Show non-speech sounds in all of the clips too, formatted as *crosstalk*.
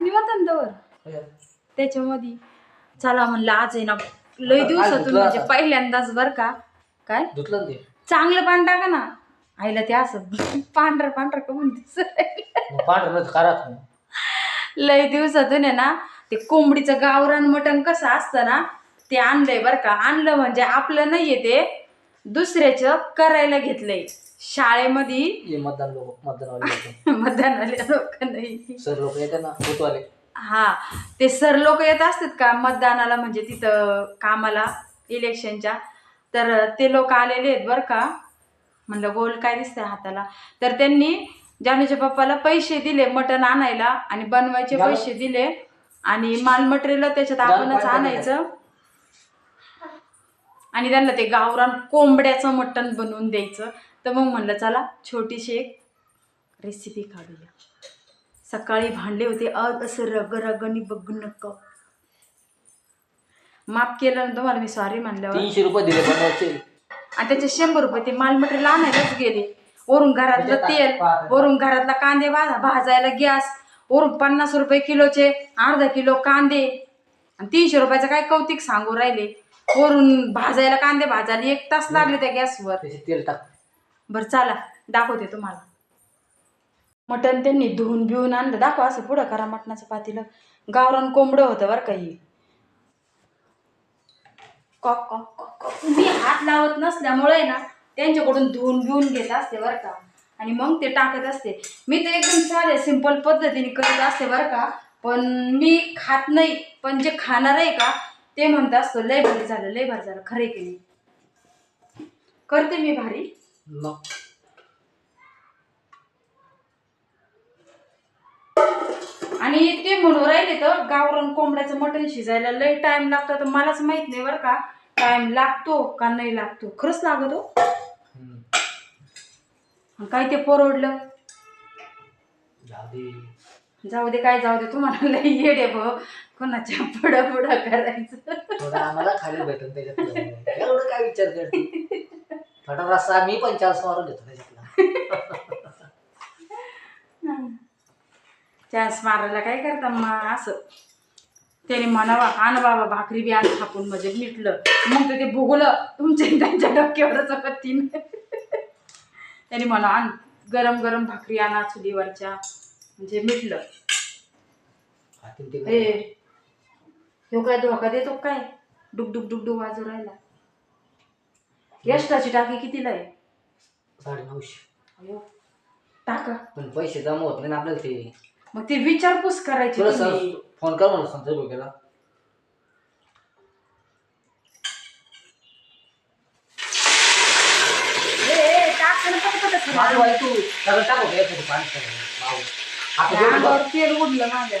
निवतंदवर त्याच्यामध्ये. चला म्हणलं आज आहे ना लय दिवसातून म्हणजे? पहिल्यांदाच बर का. काय? धुतलं ते. चांगलं पाणी टाका ना. आईला ते असं *laughs* पांढरं पांढरं का म्हणते पांढरं लय दिवसातून आहे ना ते कोंबडीचं गावरान मटण कसं असतं ना ते आणलंय बरं का. आणलं म्हणजे आपलं नाहीये ते दुसऱ्याचं करायला घेतलंय. शाळेमध्ये मतदान लोक *laughs* मतदानवाले लोक. नाही. सर लोक येतात ना भूतवाले हा ते सर लोक येत असतात का मतदानाला? म्हणजे तिथं कामाला इलेक्शनच्या. तर ते लोक आलेले आहेत बरं का. म्हणलं गोल काय दिसतंय हाताला. तर त्यांनी जानूच्या पप्पाला पैसे दिले मटण आणायला आणि बनवायचे? पैसे दिले. आणि माल मटेरियल त्याच्यात आपणच पाणी आणायचं. आणि त्यांना ते गावरान कोंबड्याचं मटण बनवून द्यायचं. तर मग म्हणलं चला छोटीशी एक रेसिपी काढूया. सकाळी भांडले होते अग असं रग रगनी बघ नका. माफ केलं ना तुम्हाला मी सॉरी म्हणल्यावर. तीनशे रुपये दिले बनवायचे आणि त्याचे शंभर रुपये ते माल मटेरियल आणायलाच गेले. वरून घरातलं तेल वरून घरातला कांदे भाजा भाजायला गॅस वरून पन्नास रुपये किलोचे अर्धा किलो कांदे. आणि तीनशे रुपयाचं काय कौतिक सांगू राहिले? वरून भाजायला कांदे भाजायला एक तास लागले त्या गॅसवर. त्याचे तेल टाक. बरं चला दाखवते तुम्हाला. मटण त्यांनी धुवून बिवून आणलं. दाखवा असं पुढं करा मटणाचं पातीलं. गावरान कोंबडं होतं बरं काही कॉक कॉक कॉक कॉक. मी हात लावत नसल्यामुळे ना त्यांच्याकडून धुवून बिवून घेत असते बरं का. आणि मग ते टाकत असते. मी तर एकदम साधे सिंपल पद्धतीने करत असते बरं का. पण मी खात नाही. पण जे खाणार आहे का ते म्हणत असतो लय भारी झालं लय भारी झालं. खरे की नाही? करते मी भारी. मग आणि ते म्हणून राहिले तर गावरान कोंबड्याचं मटण शिजायला लय टाइम लागतो. तर मलाच माहीत नाही बरं का. टाइम लागतो का नाही लागतो? खरंच लागतो? काय ते परवडलं? जाऊ दे. काय जाऊ दे. तुम्हाला लय येडे भाऊ. कोणाच्या पुढं पुढं करायचं आम्हाला खाली भेटून त्याच्यात एवढं काय विचार करते? थोडा रस्सा मी पण चार मारून घेतो त्याच्यातला. चान्स मारायला काय करता मग? असं. त्याने म्हणावा आण बाबा भाकरी बी आण थापून. म्हणजे मिटलं. मग तर ते भुगलं. तुमच्या त्यांच्या डोक्यावरच पत्तीन त्याने म्हणा आण गरम गरम भाकरी आणा चुलीवरच्या म्हणजे मिटलं. ए ह्यो काय धोका देतो काय? डुक डुक डुक डुक वाजू राहिला. यष्टाची टाकी कितीला आहे साडे नऊशे अयो टाका पण पैसे जमा होत नाही ना आपल्याला ते मग ते विचारपूस करायची तुला तुम्ही. सर फोन कर म्हणून संतोष बघायला ए, ए, टाक ना पटपट सगळं. माझं भाई तू सगळं टाकू का एखादं पाणी सगळं. माऊ. आता त्या जेवढं अंगावर बघ, तेल उडलं माझ्या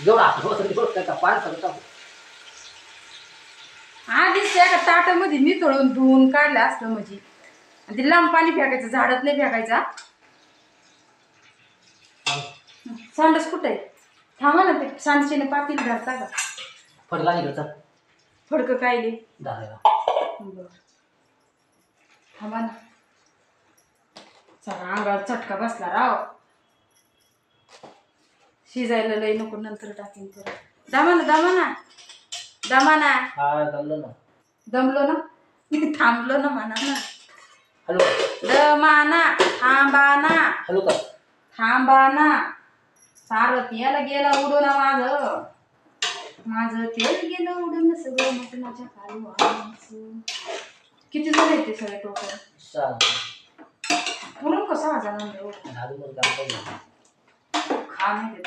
जेवढं तेवढं टाका. पाणी सगळं टाकू आधीच त्या एका ताटामध्ये नितळून धुवून काढलं असतं म्हणजे. आणि ते लांब पाणी फेकायचं झाडात नाही फेकायचा सांडस कुठे थांबा ना ते सांडशीने पातील धरता का? फडला का? फडकं कायले बरं. थांबा ना. चला अंगावर चटका बसला राव. शिजायला लई नको नंतर टाकीन तर दमा ना दमा ना. दमा ना हा जमलं ना. दमलो ना? *laughs* थांबलो ना म्हणा ना हॅलो. दमाना थांबा ना हॅलो का? थांबा ना सारं याला गेला उडून माझं माझं तेल गेलं उडून सगळं मटणाच्या खाली वाहायचं. किती जण ते सगळे टोटल? पुरून कसं हजार म्हणलं दहा दिवस काम नाही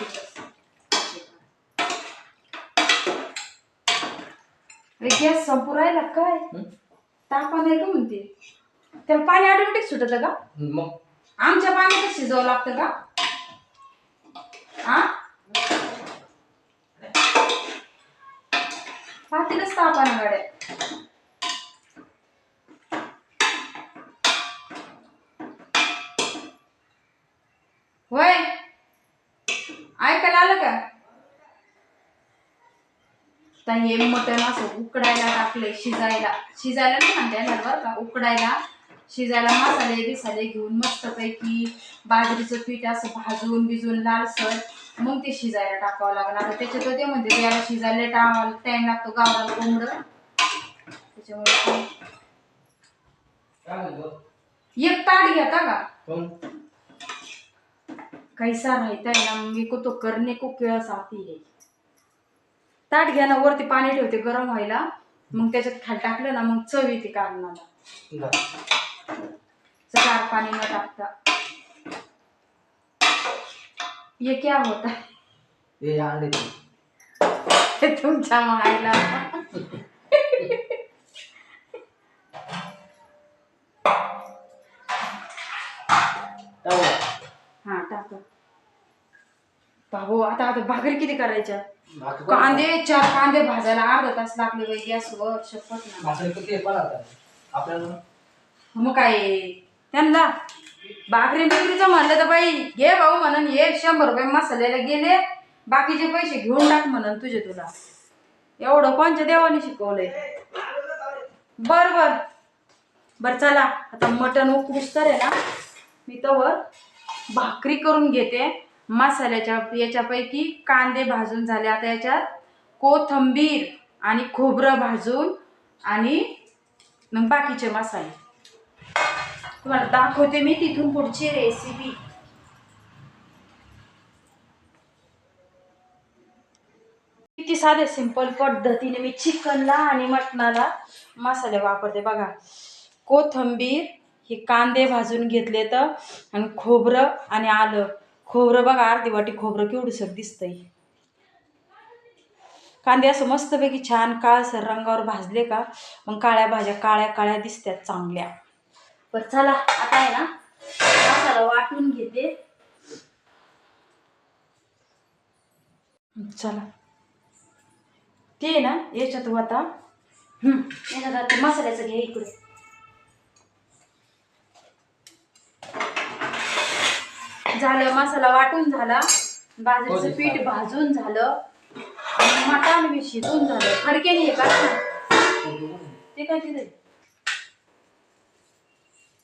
अरे गॅस संपू राहिला काय? हं? तापा नाही का म्हणते. त्याला पाणी ऑटोमॅटिक सुटत का? मग? आमच्या पाण्यातच शिजावं लागतं का? हा पातीलच तापानं गाड्या होय ऐकायला आलं का तर हे मटण असं उकडायला टाकलंय शिजायला. शिजायला नाही म्हणता येणार बरं का उकडायला. शिजायला मसाले बिसाले घेऊन मस्तपैकी बाजरीचं पीठ असं भाजून बिजून लालसर मग ते शिजायला टाकावं लागणार. आता त्याच्यात ते म्हणते याला शिजायला टाइम टाइम लागतो गावरान कोंबडं. त्याच्यामुळे काय एक ताट घेता का? कैसा रहता है ना मम्मी को तो करने को आती है. ताट घ्या ना वरती पाणी ठेवते गरम व्हायला मग त्याच्यात खाली टाकलं ना मग चव येते बरं. चार पाणी न टाकता ये क्या होता है? तुमच्या मायला? हा टाका भाऊ आता आता भाकरी किती करायच्या? कांदे चार कांदे भाजायला अर्धा तास लागले बाई गॅसवर शपथ ना भाकरी किती आहे कोणाला आपल्याला मग काय? त्यांना भाकरी बिकरीचं म्हणलं तर बाई घे भाऊ म्हणून हे शंभर रुपये मसाल्याला गेले. बाकीचे पैसे घेऊन टाक म्हणून तुझे तुला. एवढं कोणच्या देवाने शिकवलंय? बर बर. बर चला. आता मटण उकडूस तर आहे ना मी तवर भाकरी करून घेते. मसाल्याच्या याच्यापैकी कांदे भाजून झाले. आता याच्यात कोथंबीर आणि खोबरं भाजून आणि मग बाकीचे मसाले. तुम्हाला दाखवते मी तिथून पुढची रेसिपी किती साधे सिंपल पद्धतीने मी चिकनला आणि मटणाला मसाले वापरते. बघा कोथंबीर हे कांदे भाजून घेतले तर आणि खोबरं आणि आलं. खोबरं बघा अर्धी वाटी खोबरं केवढंसं दिसतंय. कांदे असं मस्तपैकी छान काळसर रंगावर भाजले का मग काळ्या भाज्या काळ्या काळ्या दिसतात चांगल्या. बरं चला आता आहे ना मसाला वाटून घेते. चला. ते आहे ना याच्यात आता हम्म, याच्यात आता मसाल्याचं घे इकडे. झालं मसाला वाटून झाला बाजरीचं पीठ भाजून झालं आणि मटण बी शिजून झालं. फडक्याने हे का? ते काय तिथे?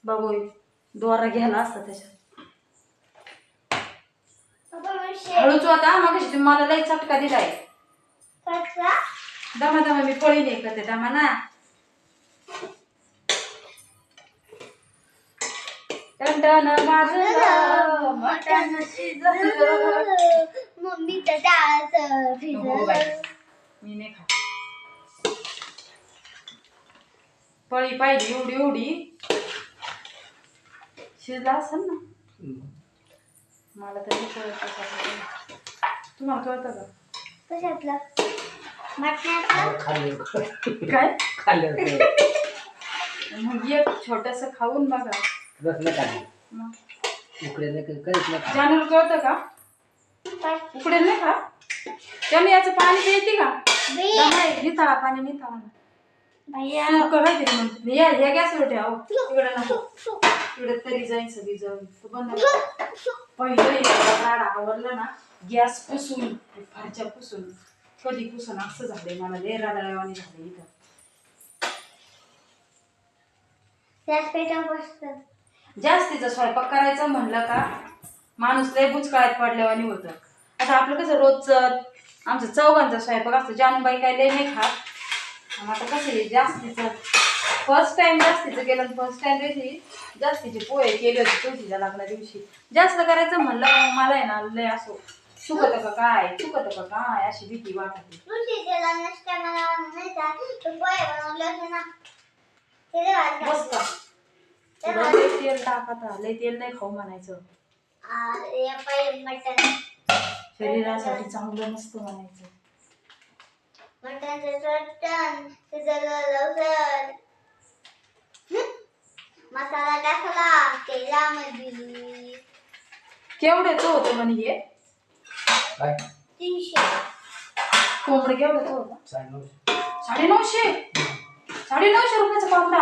बाबू दोरा घ्यायला असता त्याच्यात. हळूच होता मग मला लई चटका दिलाय. दमा दमा मी पळी नाही करते दमा ना. टंटन भाजलं मटण शिजलं. डाळचं बाई. भिजलं. मी नाही खात. पळी पाहिजे एवढी एवढी. शिजला असेल ना? मला तरी कळत. तुम्हाला कळतं का? कशातलं? मटणाचं खाल्ले काय? खाल्ले मग एक छोटस खाऊन बघा. रसलं खाल्ले मग? उकडे नाही कधी- कधीच नाही. जानूर कळतं का? काय? उकडेल नाही का त्याने याचं पाणी प्यायते का? दमाय, निथळा पाणी निथळा. भैया. म्हणते या ह्या गॅसवर ठेव. तिकडे नको. तरी जाईन सगळी जाऊन. तू बंद कर. पहिलं झाड आवरलं ना गॅस पुसून फारच्या पुसून कधी पुसून असं झालंय मला. लय राडावाणी झालं इथं. त्याच पेटावर बसतं. जास्तीचा स्वयंपाक करायचा म्हणलं का माणूस लय बुचकाळ्यात पडल्यावानी होतं. आता आपलं कसं रोजचं आमचं चौघांचा स्वयंपाक असतो. जानबाई काय लय नाही खात. आता कसं आहे जास्तीचं फर्स्ट टाइम जास्तीचं केलं फर्स्ट टाइम दिवशी जास्तीचे पोहे केले होते तुळशीच्या लग्ना दिवशी. जास्त करायचं म्हणलं मला आहे ना लय असं चुकत का काय चुकत का काय अशी भीती वाटते. तू तुला तेल टाकत लय तेल नाही खाऊ म्हणायचं. अरे पाय मटण. शरीरासाठी चांगलं नसतं म्हणायचं. मटणाचं चटण शिजलं लवकर? मसाला टाकला तेलामध्ये. केवढ्याचं होतं म्हणे हे? काय? तीनशे. कोंबडं केवढ्याचं होतं? साडेनऊशे. साडे नऊशे साडे नऊशे रुपयाचा कोंबडा?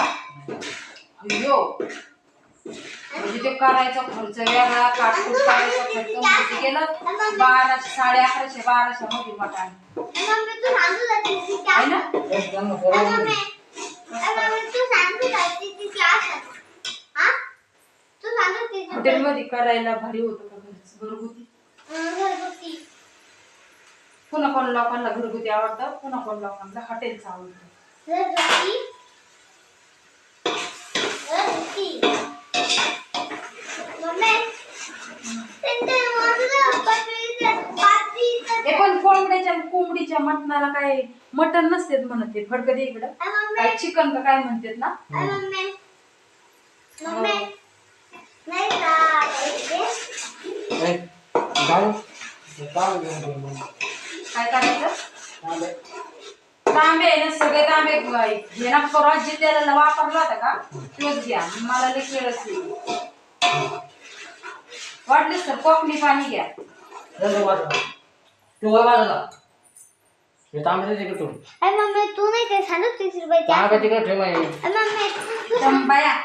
अय्यो. म्हणजे ते करायचा खर्च वेगळा काटकूट करायचा खर्च म्हणजे गेलं बाराशे साडे अकराशे बाराशे मध्ये मटण मम्मी तू आहे ना? हॉटेलमध्ये करायला भारी होतं का घरच? घरगुती? अं, घरगुती पुन्हा कोण लोकांना घरगुती आवडतं? पुन्हा कोण लोकांना हॉटेलचं आवडतं? पण कोंबड्याच्या कोंबडीच्या मटणाला काय मटण नसते म्हणत ते फडकं दे इकडं काय चिकन का काय म्हणतात ना. काय करायचं. तांबे आहे ना सगळे तांबे हे ना परवा जे त्याला वापरला होता का? तोच घ्या. मला खेळच वाटलेच तर कोकणी पाणी घ्या. तू वाजला हे तांबे तिकडे मम्मी तू नाही ते सांगत तीस रुपयाचे तांबे तिकडे ठेव आहे. आ, मम्मी तू तर बाया.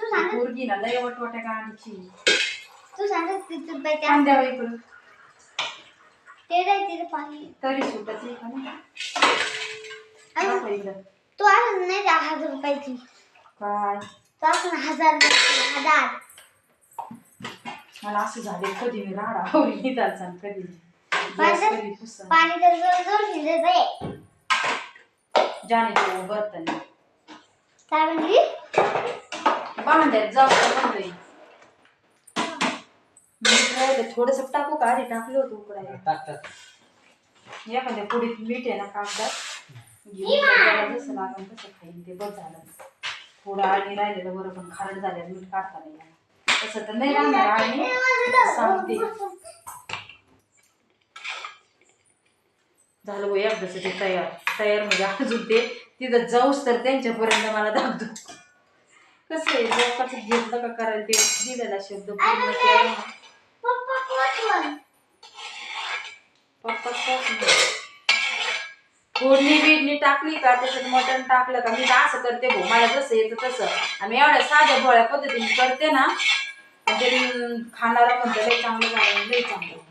तू सांगत पोरगी ना लय वटवट्या गाण्याची तू सांगत तीस रुपयाचे द्यावं इकडं ते नाही तिथे पाणी. तरी सुटत आहे का नाही. तू असं नाही का हजार रुपयाची काय तू असं हजार रुपयाची, हजार मला असं झाले कधी मी राडा आवडी चालचा कधी माझं- कधी पुसन पाणी तर जोर जोर शिजत आहे जाणे तो बर्तन काय म्हणली भांड्यात जाऊ थोडस टाकू का आधी टाकलं होतं उकडायला टाक टाक एखाद्या पुढीत मीठ आहे ना कागदात जसं लागेल तसं खाईन ते बस झालं. थोडं आणि राहिलेलं बरं पण खारट झालं मीठ काढता नाही. तसं तर नाही राहणार आणि सांगते. झालं भाऊ एकदाच ते तयार. तयार म्हणजे अजून ते तिथं जाऊस तर त्यांच्यापर्यंत मला दाखवतो. कसं आहे लोकांचं घेतलं का करायला ते दिलेला शब्द पूर्ण केला पप्पा कोण पप्पा खात नाही. फोडणी बिडणी टाकली का त्याच्यात मटण टाकलं का? मी तर असं करते भाऊ मला जसं येतं तसं. आम्ही एवढ्या साध्या भोळ्या पद्धतीने करते ना तरी खाणारा म्हणतो लई चांगलं झालं लई चांगलं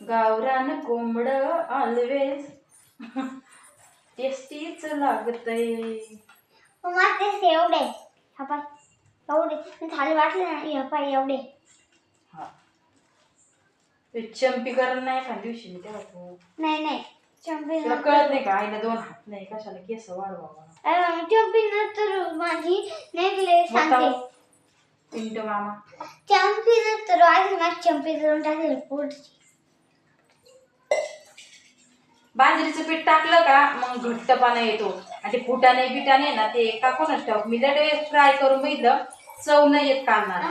गावरान कोंबड ऑलवेज *laughs* टेस्टीच लागतंय. तेच एवढे हा पाय एवढे. थाली वाटले ना? हे पाय एवढे. हा. ते चंपीकरण नाही एखाद्या दिवशी मी तेव्हा तू. नाही नाही. चंपी तुला कळत नाही का? आईला दोन हात नाही. कशाला केस वाढवा चंपी नंतर माझी नेकलेस सांगते. पिंटू मामा. चंपी नंतर माझी चंपी करून टाकेल पोटची. बाजरीचं पीठ टाकलं का मग घट्टपणा येतो. आणि ते फुटाणे बिटाणे ना ते टाकूनच टाक मी लय फ्राय करून बघितलं चव नाही येत काढणार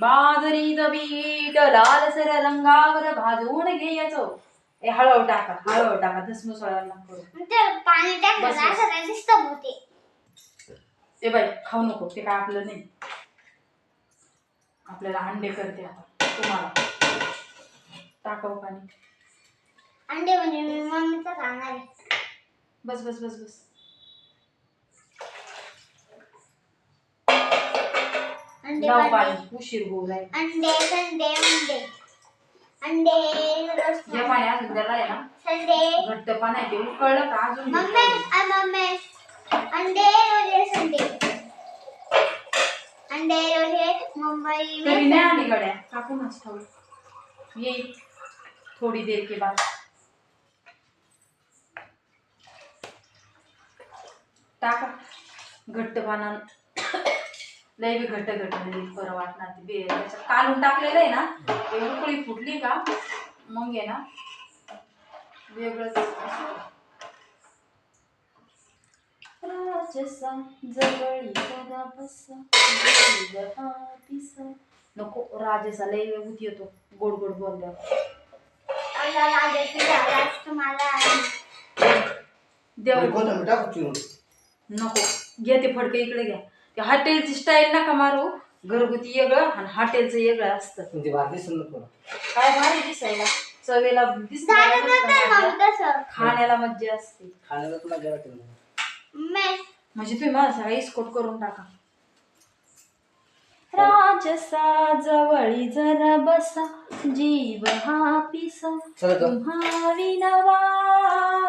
बाजरीचं पीठ लालसर रंगावर भाजून घ्यायचं. ए हळूहळू टाका हळूहळू टाका धसमुसळायला नको ते बाई खाऊ नको ते काय आपलं नाही. आपल्याला अंडे करते आता तुम्हाला. टाकाऊ पाणी. अंडे म्हणजे मी मम्मीचं खाणार आहे बस बस बस बस. अंडे लाव अंडे पाणी उशीर होऊ राहील. अंडे संडे अंडे अंडे रोज जे पाणी. अजून त्याला आहे ना संडे. घट्ट पाणी आहे ते. उकळलं का अजून? मम्मी घट्ट आ मम्मी. अंडे रोजे संडे. अंडे रोजे मुंबई तरी में नाही आली गड्या टाकूनच ठेवू येईल थोडी देर के बाद. टाका. घट्ट पाना लय बी घट्ट घट्ट नाही बरं वाटणार ते बे. त्याच्यात कालून टाकलेलं आहे ना ते उकळी फुटली का मग आहे ना. वेगळंच नको राजसा लय उत येतो. गोड गोड बोलल्यावर. देव. नको. घ्या ते फडकं इकडे घ्या. ते हॉटेलची स्टाईल नका मारू. घरगुती वेगळं आणि हॉटेलचं वेगळं असतं. दिसून नको काय भारी दिसायला. चवेला दिसतं झालं तर मस्त काय मजा. मग तसं खाण्याला मज्जा असते. खाण्याला तुला म्हणजे तुम्ही मला सगळा इस्कोट करून टाका. राजसा जवळी जरा बसा. जीव हा पिसा. चला तुम्हा विनवाई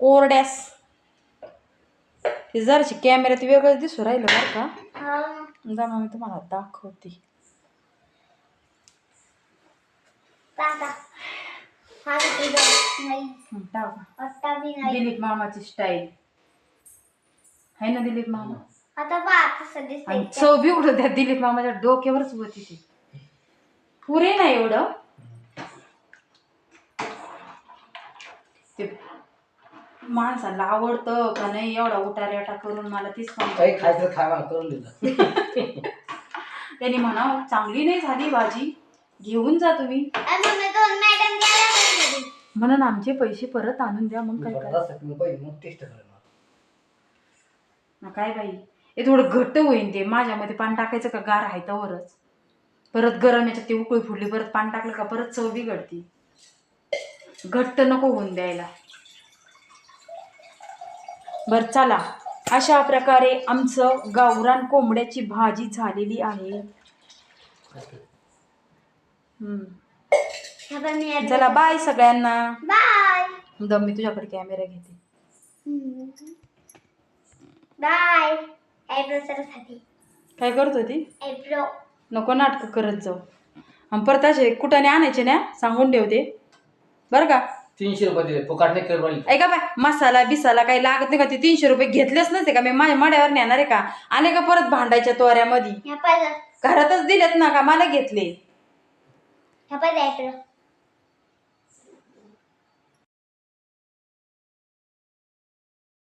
ओरड्यास. ते जराशी कॅमेऱ्यात वेगळं दिसू राहिलं बरं का? हा. जा मग मी तुम्हाला दाखवते टाका हा तुझं नाही हं, टाका आता बी नाही दिलीप मामाची स्टाईल आहे ना दिलीप मामा आता चव बी उडत त्या दिलीप मामाच्या डोक्यावरच होती ती पुरे ना एवढं ते माणसाला आवडतं का नाही एवढा उटारेटा करून मला तीच खायचं खाय मला करून दिलं त्यांनी म्हणा चांगली नाही झाली भाजी घेऊन जा तुम्ही. म्हणून आमचे पैसे परत आणून द्या मग काय करा काय बाई? हे थोडं घट्ट होईन ते. माझ्यामध्ये पाणी टाकायचं का? गार आहे तवरच. परत गरम याच्यात ते उकळी फुडली परत पाणी टाकलं का? परत चव बिघडती. घट्ट नको होऊन द्यायला. बर चला. अशा प्रकारे आमचं गावरान कोंबड्याची भाजी झालेली आहे. चला बाय सगळ्यांना. बाय दम मी तुझ्याकडे कॅमेरा घेते. बाय आयब्रो काय करत होती? आयब्रो नको नाटकं करत जाऊ. आणि परत असे कुठाने आणायचे ना सांगून ठेवते. बरं का? तीनशे रुपये दिले फुकाट नाही करवाली ऐका बाय मसाला बिसाला काही लागत नाही का? ते तीनशे रुपये घेतलेच नसते का? मी माझ्या मड्यावर नेणार आहे का? आले का परत भांडायच्या तोऱ्यामध्ये? घरातच दिलेत ना का? मला घेतले. ह्या पाहिजे आयब्रो